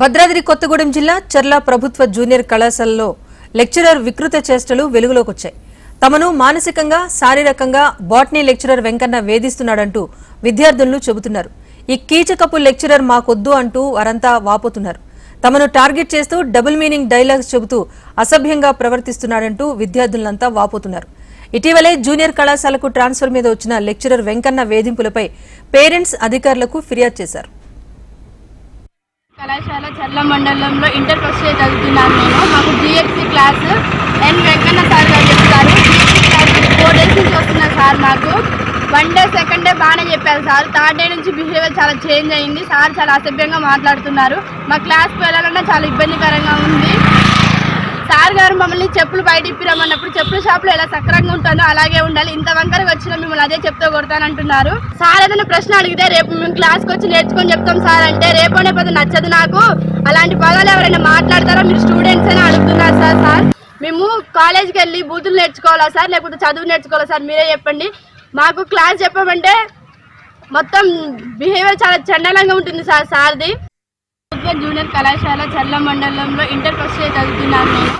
భద్రాద్రి కొత్తగూడెం జిల్లా చర్ల ప్రభుత్వ జూనియర్ కళాశాలలో లెక్చరర్ వికృత చేష్టలు వెలుగులోకి వచ్చాయి తమను మానసికంగా శారీరకంగా బాటనీ లెక్చరర్ వెంకన్న వేధిస్తున్నాడంటూ విద్యార్థులను చెబుతున్నారు. ఈ కీచకపు లెక్చరర్ మాకొద్దు అంటూ వారంతా వాపోతున్నారు. తమను టార్గెట్ చేస్తూ డబుల్ మీనింగ్ డైలాగ్స్ చెబుతూ అసభ్యంగా ప్రవర్తిస్తున్నాడంటూ విద్యార్థులంతా వాపోతున్నారు. ఇటీవలే జూనియర్ కళాశాలకు ట్రాన్స్ఫర్ మీద వచ్చిన లెక్చరర్ వెంకన్న వేధింపులపై పేరెంట్స్ అధికారులకు ఫిర్యాదు చేశారు. కళాశాల చర్ల మండలంలో ఇంటర్ ఫస్ట్ ఇయర్ చదువుతున్నాను నేను. మాకు GFC class N Venkanna sir గారు చెప్తారు. జిఎఫ్సి క్లాస్ ఫోర్ డేస్ నుంచి వస్తున్న సార్ మాకు. వన్ డే సెకండ్ డే బాగానే చెప్పారు సార్. థర్డ్ డే నుంచి బిహేవియర్ చాలా చేంజ్ అయింది. సార్ చాలా అసభ్యంగా మాట్లాడుతున్నారు. మా క్లాస్కి వెళ్ళాలన్నా చాలా ఇబ్బందికరంగా ఉంది. సార్ గారు మమ్మల్ని చెప్పులు బయట ఇప్పిరమ్మన్నప్పుడు చెప్పుల షాప్లో ఎలా సక్రంగా ఉంటానో అలాగే ఉండాలి. ఇంత వంకరగా వచ్చిన మిమ్మల్ని అదే చెప్తూ కొడతానంటున్నారు. సార్ ఏదైనా ప్రశ్న అడిగితే రేపు మేము క్లాస్కి వచ్చి నేర్చుకొని చెప్తాం సార్ అంటే రేపనే పద నచ్చదు నాకు. అలాంటి పదాలు ఎవరైనా మాట్లాడతారో? మీరు స్టూడెంట్స్ అని అడుగుతున్నారు సార్ సార్. మేము కాలేజ్కి వెళ్ళి బూతులు నేర్చుకోవాలా సార్? లేకపోతే చదువు నేర్చుకోవాలా సార్? మీరే చెప్పండి. మాకు క్లాస్ చెప్పమంటే మొత్తం బిహేవియర్ చాలా చండలంగా ఉంటుంది సార్ సార్ది. జూనియర్ కళాశాల చర్ల మండలంలో ఇంటర్ ఫస్ట్ చదువుతున్నాను నేను.